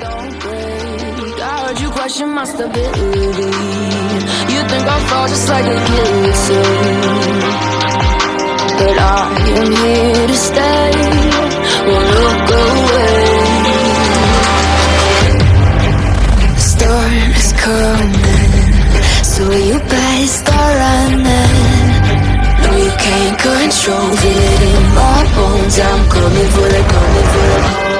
don't break. I heard you question my stability. You think I'll fall just like a guillotine. But I am here to stay. Won't look away. The storm is coming, so you better start running. No, you can't control it in my bones. I'm coming for the, coming for the.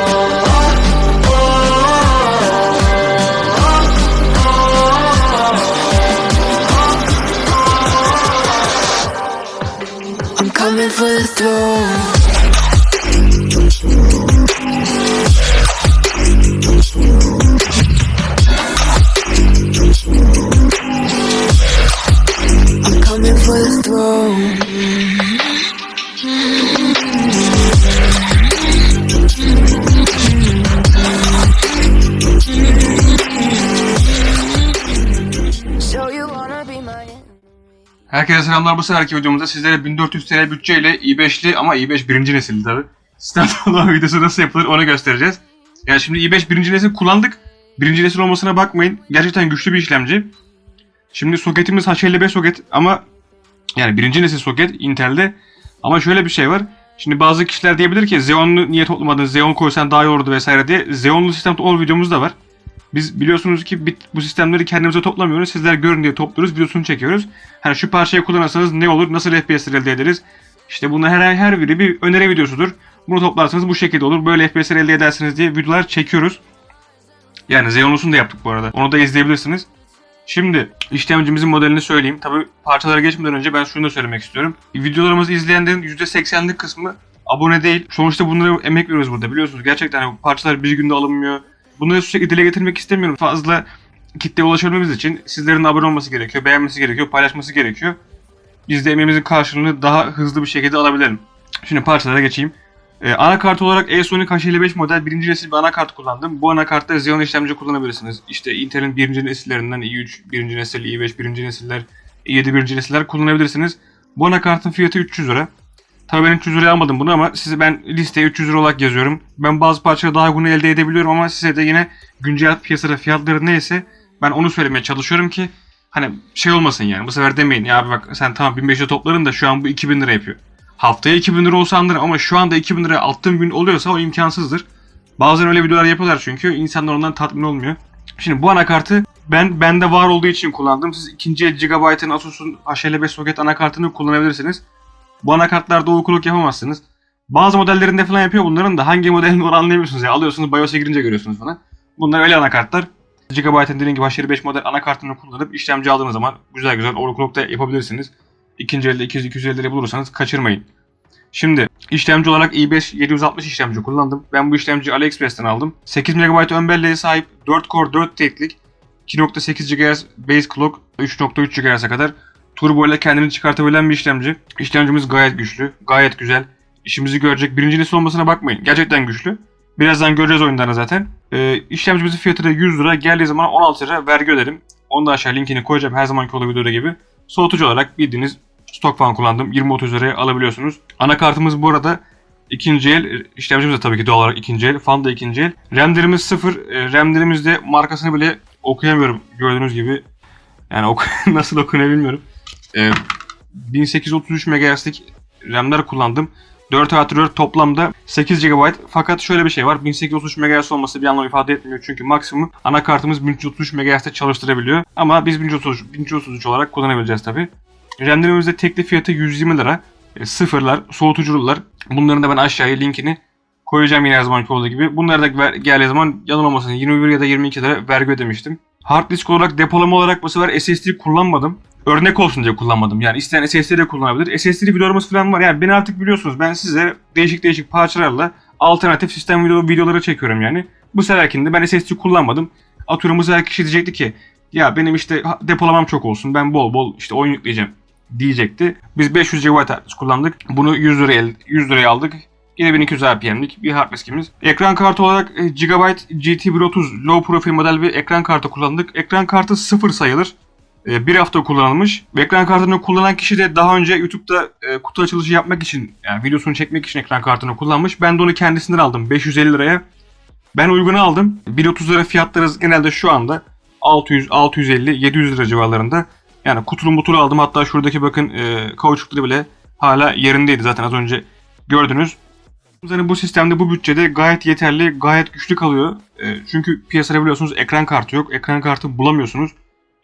Herkese selamlar. Bu seferki videomuzda sizlere 1400 TL bütçeyle i5'li ama i5 birinci nesil tabi. Standalone videosu nasıl yapılır onu göstereceğiz. Yani şimdi i5 birinci nesil kullandık. Birinci nesil olmasına bakmayın. Gerçekten güçlü bir işlemci. Şimdi soketimiz H55 soket ama yani birinci nesil soket Intel'de. Ama şöyle bir şey var. Şimdi bazı kişiler diyebilir ki Xeon'u niye toplamadın, Xeon koysan daha iyi olurdu vesaire diye. Xeon'lu sistem ol videomuz da var. Biz biliyorsunuz ki bu sistemleri kendimize toplamıyoruz. Sizler görün diye topluyoruz, videosunu çekiyoruz. Hani şu parçayı kullanırsanız ne olur, nasıl FPS elde ederiz? İşte bunlar her her biri bir öneri videosudur. Bunu toplarsanız bu şekilde olur. Böyle FPS elde edersiniz diye videolar çekiyoruz. Yani Xeonus'unu da yaptık bu arada. Onu da izleyebilirsiniz. Şimdi işlemcimizin modelini söyleyeyim. Tabi parçalara geçmeden önce ben şunu da söylemek istiyorum. Videolarımızı izleyenlerin %80'lik kısmı abone değil. Sonuçta bunlara emek veriyoruz burada biliyorsunuz. Gerçekten hani bu parçalar bir günde alınmıyor. Bunları sürekli dile getirmek istemiyorum. Fazla kitleye ulaşabilmemiz için sizlerin abone olması gerekiyor, beğenmesi gerekiyor, paylaşması gerekiyor. Biz de emeğimizin karşılığını daha hızlı bir şekilde alabilelim. Şimdi parçalara geçeyim. Ee, anakart olarak E-Sonic H55 model birinci nesil bir anakart kullandım. Bu anakartta Xeon işlemci kullanabilirsiniz. İşte Intel'in birinci nesillerinden i3 birinci nesil, i5 birinci nesiller, i7 birinci nesiller kullanabilirsiniz. Bu anakartın fiyatı 300 lira. Tabii ben 300 liraya almadım bunu ama size ben listeye 300 lira olarak yazıyorum. Ben bazı parçaları daha uygun elde edebiliyorum ama size de yine güncel piyasada fiyatları neyse ben onu söylemeye çalışıyorum ki hani şey olmasın yani bu sefer demeyin ya abi bak sen tamam 1500 lira topladın da şu an bu 2000 lira yapıyor. Haftaya 2000 lira olsa anlarım ama şu anda 2000 liraya attığım gün oluyorsa o imkansızdır. Bazen öyle videolar yapıyorlar çünkü insanlar ondan tatmin olmuyor. Şimdi bu anakartı ben bende var olduğu için kullandım. Siz ikinci el Asus'un H55 soket anakartını kullanabilirsiniz. Bu anakartlarda uykuluk yapamazsınız. Bazı modellerinde falan yapıyor bunların da hangi modelin var anlayamıyorsunuz ya. Alıyorsunuz BIOS'a girince görüyorsunuz falan. Bunlar öyle anakartlar. GB'ın dediğim gibi H25 model anakartını kullanıp işlemci aldığınız zaman güzel güzel overclock da yapabilirsiniz. İkinci elde 200-250 liraya bulursanız kaçırmayın. Şimdi işlemci olarak i5 760 işlemci kullandım. Ben bu işlemciyi AliExpress'ten aldım. 8 MB ön belleğe sahip 4 core 4 teklik 2.8 GHz base clock 3.3 GHz'e kadar turbo ile kendini çıkartabilen bir işlemci. İşlemcimiz gayet güçlü, gayet güzel. İşimizi görecek. Birinci nesil olmasına bakmayın. Gerçekten güçlü. Birazdan göreceğiz oyunlarını zaten. Ee, işlemcimizin fiyatı da 100 lira. Geldiği zaman 16 lira vergi öderim. Onu da aşağı linkini koyacağım her zamanki olduğu gibi. Soğutucu olarak bildiğiniz stok falan kullandım. 20-30 liraya alabiliyorsunuz. Anakartımız bu arada ikinci el. İşlemcimiz de tabii ki doğal olarak ikinci el. Fan da ikinci el. RAM'lerimiz sıfır. Ee, RAM'lerimiz de markasını bile okuyamıyorum gördüğünüz gibi. Yani oku nasıl okunuyor bilmiyorum. Ee, 1833 MHz'lik RAM'ler kullandım. 4 artı 4 toplamda 8 GB fakat şöyle bir şey var 1833 MHz olması bir anlam ifade etmiyor çünkü maksimum anakartımız 1333 MHz'de çalıştırabiliyor ama biz 1333, 1333 olarak kullanabileceğiz tabi. RAM'lerimizde tekli fiyatı 120 lira E, sıfırlar soğutucular bunların da ben aşağıya linkini koyacağım yine her zamanki olduğu gibi. Bunları da geldiği zaman yanılmamasın 21 ya da 22 lira vergi ödemiştim. Hard disk olarak depolama olarak bu sefer SSD kullanmadım. Örnek olsun diye kullanmadım. Yani isteyen SSD de kullanabilir. SSD videolarımız falan var. Yani beni artık biliyorsunuz ben size değişik değişik parçalarla alternatif sistem video, videoları çekiyorum yani. Bu seferkinde ben SSD kullanmadım. Atıyorum bu sefer kişi diyecekti ki ya benim işte depolamam çok olsun ben bol bol işte oyun yükleyeceğim diyecekti. Biz 500 GB hard disk kullandık. Bunu 100 liraya 100 liraya aldık. 7200 RPM'lik bir hard diskimiz. Ekran kartı olarak e, Gigabyte GT130 low profile model bir ekran kartı kullandık. Ekran kartı sıfır sayılır. E, bir hafta kullanılmış. Ekran kartını kullanan kişi de daha önce YouTube'da e, kutu açılışı yapmak için yani videosunu çekmek için ekran kartını kullanmış. Ben de onu kendisinden aldım 550 liraya. Ben uygunu aldım. 1.30 lira fiyatları genelde şu anda 600, 650, 700 lira civarlarında. Yani kutulu mutulu aldım. Hatta şuradaki bakın e, kauçukları bile hala yerindeydi zaten az önce gördünüz. Yani bu sistemde bu bütçede gayet yeterli, gayet güçlü kalıyor. E, çünkü piyasada biliyorsunuz ekran kartı yok. Ekran kartı bulamıyorsunuz.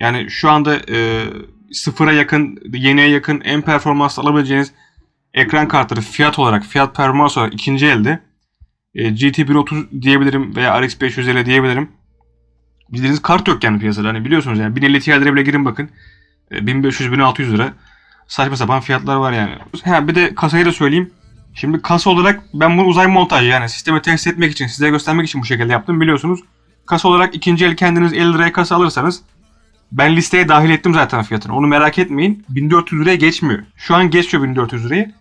Yani şu anda e, sıfıra yakın, yeniye yakın en performanslı alabileceğiniz ekran kartları fiyat olarak, fiyat performans olarak ikinci elde. E, GT 130 diyebilirim veya RX 550 diyebilirim. Bildiğiniz kart yok yani piyasada. Hani biliyorsunuz yani 1050 Ti'lere bile girin bakın. E, 1500-1600 lira. Saçma sapan fiyatlar var yani. Ha, bir de kasayı da söyleyeyim. Şimdi kasa olarak ben bunu uzay montaj yani sistemi test etmek için, size göstermek için bu şekilde yaptım biliyorsunuz. Kasa olarak ikinci el kendiniz 50 liraya kasa alırsanız ben listeye dahil ettim zaten fiyatını. Onu merak etmeyin. 1400 liraya geçmiyor. Şu an geçiyor 1400 lirayı.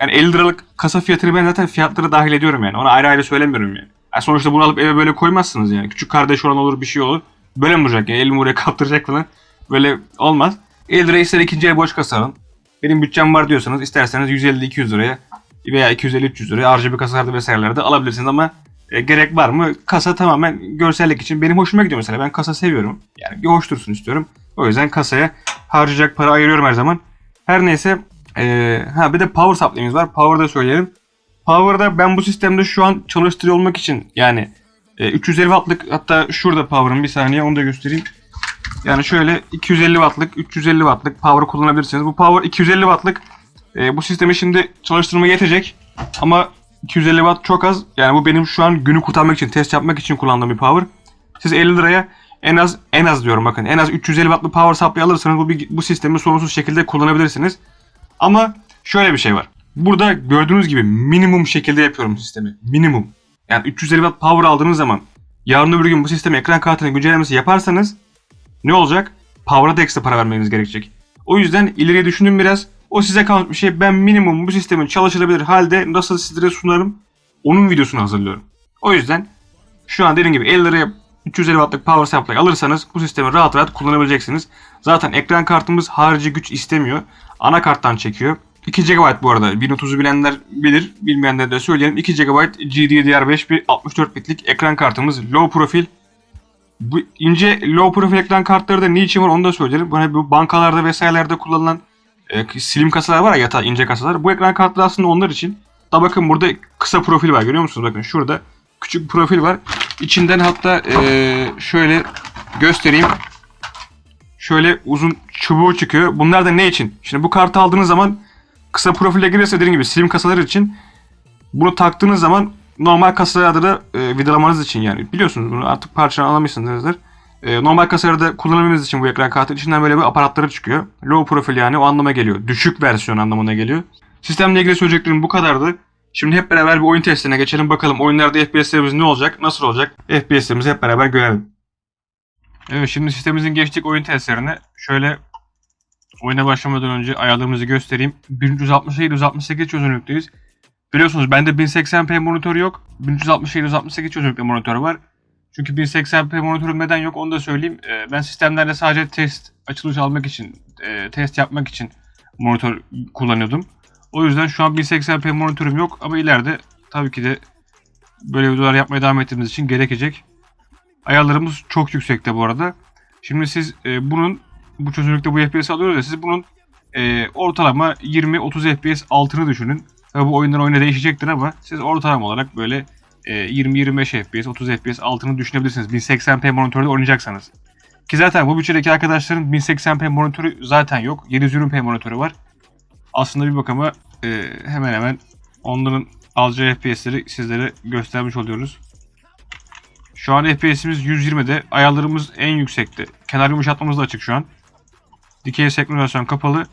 Yani 50 liralık kasa fiyatını ben zaten fiyatlara dahil ediyorum yani. Ona ayrı ayrı söylemiyorum yani. yani sonuçta bunu alıp eve böyle koymazsınız yani. Küçük kardeş olan olur bir şey olur. Böyle mi olacak yani? Elimi oraya kaptıracak falan. Böyle olmaz. 50 liraya ister ikinci el boş kasa alın. Benim bütçem var diyorsanız isterseniz 150-200 liraya veya 250-300 liraya RGB kasalarda vesairelerde alabilirsiniz ama e, gerek var mı? Kasa tamamen görsellik için benim hoşuma gidiyor mesela. Ben kasa seviyorum. Yani bir hoş dursun istiyorum. O yüzden kasaya harcayacak para ayırıyorum her zaman. Her neyse e, ha bir de power supply'miz var. Power'da söyleyelim. Power'da ben bu sistemde şu an çalıştırıyor olmak için yani e, 350 wattlık hatta şurada power'ım bir saniye onu da göstereyim. Yani şöyle 250 wattlık, 350 wattlık power kullanabilirsiniz. Bu power 250 wattlık e, bu sistemi şimdi çalıştırmaya yetecek. Ama 250 watt çok az. Yani bu benim şu an günü kurtarmak için, test yapmak için kullandığım bir power. Siz 50 liraya en az en az diyorum bakın. En az 350 wattlı power supply alırsanız bu, bu sistemi sorunsuz şekilde kullanabilirsiniz. Ama şöyle bir şey var. Burada gördüğünüz gibi minimum şekilde yapıyorum sistemi. Minimum. Yani 350 watt power aldığınız zaman yarın öbür gün bu sistemi ekran kartının güncellemesi yaparsanız ne olacak? Power'a da ekstra para vermeniz gerekecek. O yüzden ileriye düşünün biraz. O size kalmış bir şey. Ben minimum bu sistemin çalışılabilir halde nasıl sizlere sunarım onun videosunu hazırlıyorum. O yüzden şu an dediğim gibi 50 liraya 350 wattlık power supply alırsanız bu sistemi rahat rahat kullanabileceksiniz. Zaten ekran kartımız harici güç istemiyor. Anakarttan çekiyor. 2 GB bu arada. 1030'u bilenler bilir. Bilmeyenler de söyleyelim. 2 GB GDDR5 bir 64 bitlik ekran kartımız. Low profil. Bu ince low profil ekran kartları da niçin var onu da söyleyelim. Hani bu bankalarda vesairelerde kullanılan e, slim kasalar var ya yatağı ince kasalar. Bu ekran kartları aslında onlar için. Da bakın burada kısa profil var görüyor musunuz? Bakın şurada küçük profil var. İçinden hatta e, şöyle göstereyim. Şöyle uzun çubuğu çıkıyor. Bunlar da ne için? Şimdi bu kartı aldığınız zaman kısa profile girirse dediğim gibi slim kasalar için bunu taktığınız zaman normal kasalarda da e, vidalamanız için yani biliyorsunuz bunu artık parçadan alamışsınızdır. E, normal kasalarda kullanabilmeniz için bu ekran kartı içinden böyle bir aparatları çıkıyor. Low profil yani o anlama geliyor. Düşük versiyon anlamına geliyor. Sistemle ilgili söyleyeceklerim bu kadardı. Şimdi hep beraber bir oyun testine geçelim. Bakalım oyunlarda FPS'lerimiz ne olacak, nasıl olacak? FPS'lerimizi hep beraber görelim. Evet şimdi sistemimizin geçtik oyun testlerine. Şöyle oyuna başlamadan önce ayarlarımızı göstereyim. 1367-168 çözünürlükteyiz. Biliyorsunuz bende 1080p monitör yok. 1367-168 çözünürlükte monitör var. Çünkü 1080p monitörüm neden yok onu da söyleyeyim. Ee, ben sistemlerde sadece test açılış almak için, e, test yapmak için monitör kullanıyordum. O yüzden şu an 1080p monitörüm yok ama ileride tabii ki de böyle videolar yapmaya devam ettiğimiz için gerekecek. Ayarlarımız çok yüksekte bu arada. Şimdi siz e, bunun bu çözünürlükte bu FPS alıyoruz ya siz bunun e, ortalama 20-30 FPS altını düşünün. Tabii bu oyundan oyuna değişecektir ama siz ortalama olarak böyle 20-25 FPS, 30 FPS altını düşünebilirsiniz. 1080p monitörde oynayacaksanız. Ki zaten bu bütçedeki arkadaşların 1080p monitörü zaten yok. 720p monitörü var. Aslında bir bakıma e, hemen hemen onların alacağı FPS'leri sizlere göstermiş oluyoruz. Şu an FPS'imiz 120'de. Ayarlarımız en yüksekte. Kenar yumuşatmamız da açık şu an. Dikey senkronizasyon kapalı.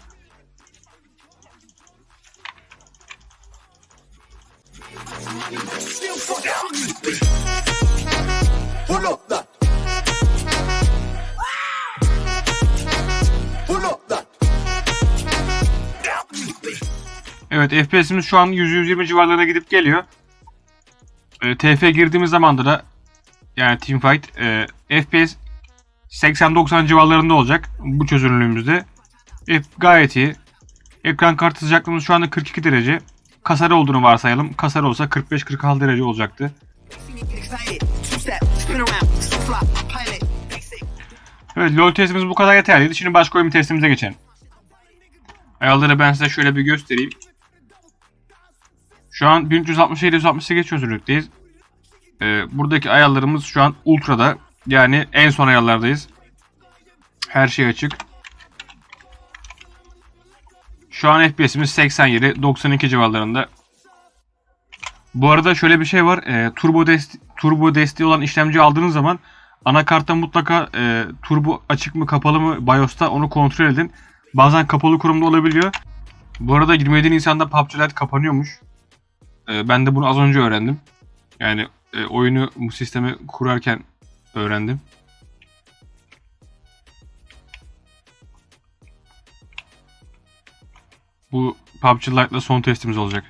Evet FPS'imiz şu an 100-120 civarlarına gidip geliyor. E, TF girdiğimiz zaman da yani Teamfight e, FPS 80-90 civarlarında olacak bu çözünürlüğümüzde. F gayet iyi. Ekran kartı sıcaklığımız şu anda 42 derece. Kasar olduğunu varsayalım. Kasar olsa 45-46 derece olacaktı. Evet LoL testimiz bu kadar yeterliydi. Şimdi başka oyun testimize geçelim. Ayarları ben size şöyle bir göstereyim. Şu an 1367-168 çözünürlükteyiz. Ee, buradaki ayarlarımız şu an ultra'da. Yani en son ayarlardayız. Her şey açık. Şu an FPS'imiz 87-92 civarlarında. Bu arada şöyle bir şey var. E, turbo desti turbo desteği olan işlemci aldığınız zaman anakartta mutlaka e, turbo açık mı kapalı mı BIOS'ta onu kontrol edin. Bazen kapalı kurumda olabiliyor. Bu arada 27 Nisan'da PUBG Lite kapanıyormuş. E, ben de bunu az önce öğrendim. Yani e, oyunu bu sisteme kurarken öğrendim. Bu PUBG Lite'la son testimiz olacak.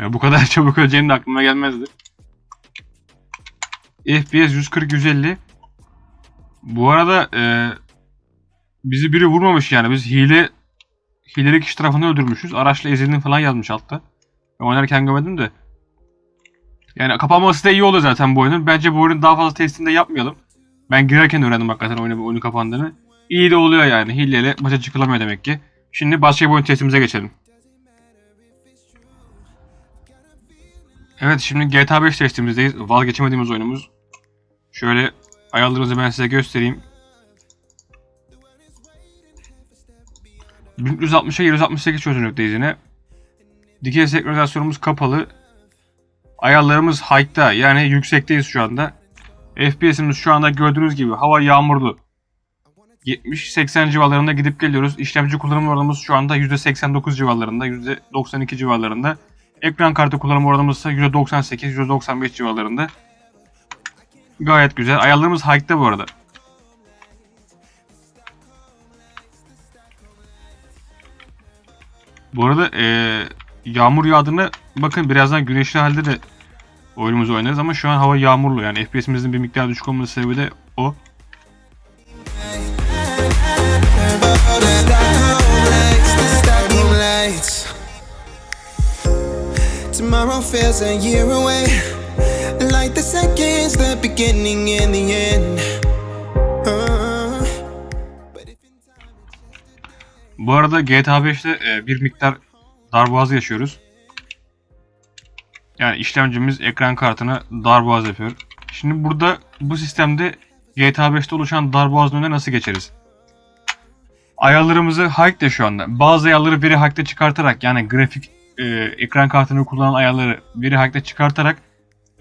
Ya bu kadar çabuk öleceğini de aklıma gelmezdi. FPS 140-150. Bu arada e, bizi biri vurmamış yani. Biz hile hileli kişi tarafından öldürmüşüz. Araçla ezildin falan yazmış altta. Ben oynarken görmedim de. Yani kapanması da iyi oldu zaten bu oyunun. Bence bu oyunun daha fazla testini de yapmayalım. Ben girerken öğrendim hakikaten oyunu, oyunu kapandığını. İyi de oluyor yani. Hileyle maça çıkılamıyor demek ki. Şimdi başka bir oyun testimize geçelim. Evet şimdi GTA 5 testimizdeyiz. Vazgeçemediğimiz oyunumuz. Şöyle ayarlarınızı ben size göstereyim. 1360'a 768 çözünürlükteyiz yine. Dikey senkronizasyonumuz kapalı. Ayarlarımız high'ta yani yüksekteyiz şu anda. FPS'imiz şu anda gördüğünüz gibi hava yağmurlu. 70-80 civarlarında gidip geliyoruz. İşlemci kullanım oranımız şu anda %89 civarlarında, %92 civarlarında. Ekran kartı kullanım oranımız ise %98, %95 civarlarında. Gayet güzel. Ayarlarımız high'ta bu arada. Bu arada eee, yağmur yağdığında bakın birazdan güneşli halde de oyunumuzu oynarız ama şu an hava yağmurlu yani FPS'imizin bir miktar düşük olması sebebi de o. Tomorrow feels a year away. Like the seconds, the beginning and the end. Uh, Bu arada GTA 5'te e, bir miktar darboğaz yaşıyoruz. Yani işlemcimiz ekran kartına darboğaz yapıyor. Şimdi burada bu sistemde GTA 5'te oluşan darboğazın önüne nasıl geçeriz? Ayarlarımızı Hike'de şu anda. Bazı ayarları veri Hike'de çıkartarak yani grafik e, ekran kartını kullanan ayarları veri Hike'de çıkartarak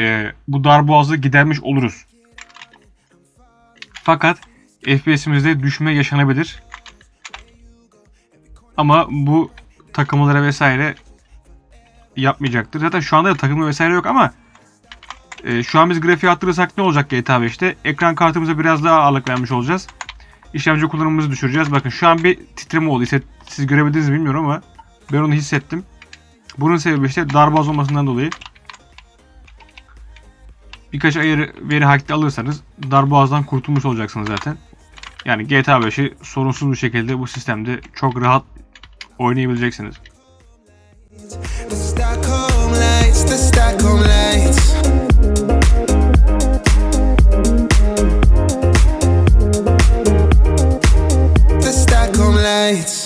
e, bu darboğazı gidermiş oluruz. Fakat FPS'imizde düşme yaşanabilir. Ama bu takımlara vesaire yapmayacaktır. Zaten şu anda da takımı vesaire yok ama e, şu an biz grafiği arttırırsak ne olacak GTA 5'te? Ekran kartımıza biraz daha ağırlık vermiş olacağız. İşlemci kullanımımızı düşüreceğiz. Bakın şu an bir titreme oldu. Siz görebildiniz mi bilmiyorum ama ben onu hissettim. Bunun sebebi işte darboğaz olmasından dolayı. Birkaç ayarı veri hack'te alırsanız darboğazdan kurtulmuş olacaksınız zaten. Yani GTA 5'i sorunsuz bir şekilde bu sistemde çok rahat oynayabileceksiniz. lights,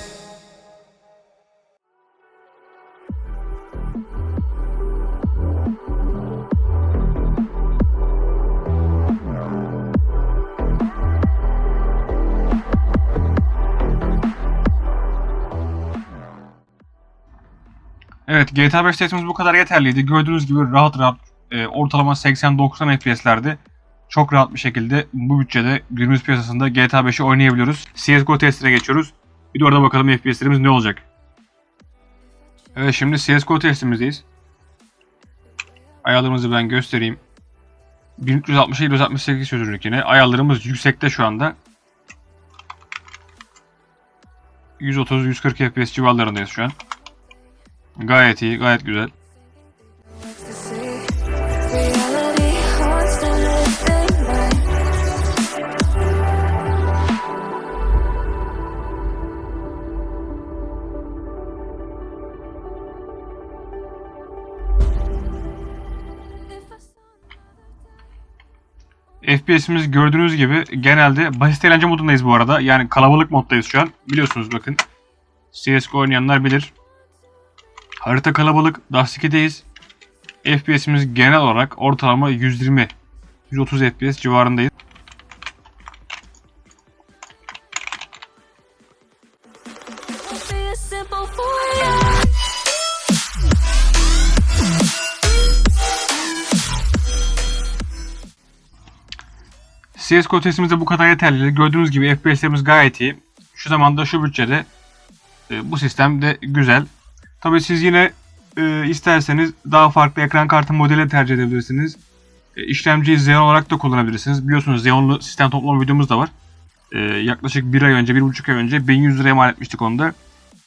Evet GTA 5 testimiz bu kadar yeterliydi. Gördüğünüz gibi rahat rahat e, ortalama 80-90 FPS'lerde çok rahat bir şekilde bu bütçede günümüz piyasasında GTA 5'i oynayabiliyoruz. CSGO testine geçiyoruz. Bir de orada bakalım FPS'lerimiz ne olacak. Evet şimdi CSGO testimizdeyiz. Ayarlarımızı ben göstereyim. 1360'a 768 çözünürlük yine. Ayarlarımız yüksekte şu anda. 130-140 FPS civarlarındayız şu an. Gayet iyi, gayet güzel. FPS'imiz gördüğünüz gibi genelde basit eğlence modundayız bu arada. Yani kalabalık moddayız şu an. Biliyorsunuz bakın. CSGO oynayanlar bilir. Harita kalabalık. Dust 2'deyiz. FPS'imiz genel olarak ortalama 120 130 FPS civarındayız. CSGO testimizde bu kadar yeterli. Gördüğünüz gibi FPS'lerimiz gayet iyi. Şu zamanda şu bütçede e, bu sistem de güzel. Tabi siz yine e, isterseniz daha farklı ekran kartı modeli tercih edebilirsiniz. E, işlemciyi Xeon olarak da kullanabilirsiniz. Biliyorsunuz Xeon'lu sistem toplama videomuz da var. E, yaklaşık bir ay önce, bir buçuk ay önce 1100 liraya mal etmiştik onu da.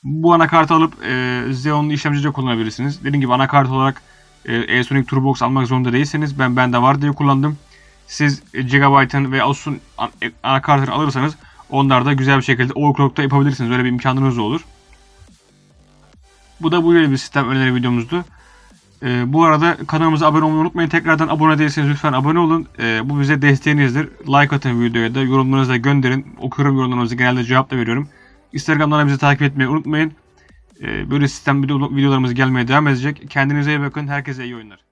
Bu anakartı alıp e, Xeon'lu işlemci de kullanabilirsiniz. Dediğim gibi anakart olarak e, Asonic Turbox almak zorunda değilseniz ben bende var diye kullandım. Siz Gigabyte'ın ve Asus'un e, anakartını alırsanız onlar da güzel bir şekilde overclock'ta yapabilirsiniz. Öyle bir imkanınız olur. Bu da böyle bir sistem öneri videomuzdu. Ee, bu arada kanalımıza abone olmayı unutmayın. Tekrardan abone değilseniz lütfen abone olun. Ee, bu bize desteğinizdir. Like atın videoya da yorumlarınızı da gönderin. Okuyorum yorumlarınızı genelde cevap da veriyorum. Instagram'dan da bizi takip etmeyi unutmayın. Ee, böyle sistem video- videolarımız gelmeye devam edecek. Kendinize iyi bakın. Herkese iyi oyunlar.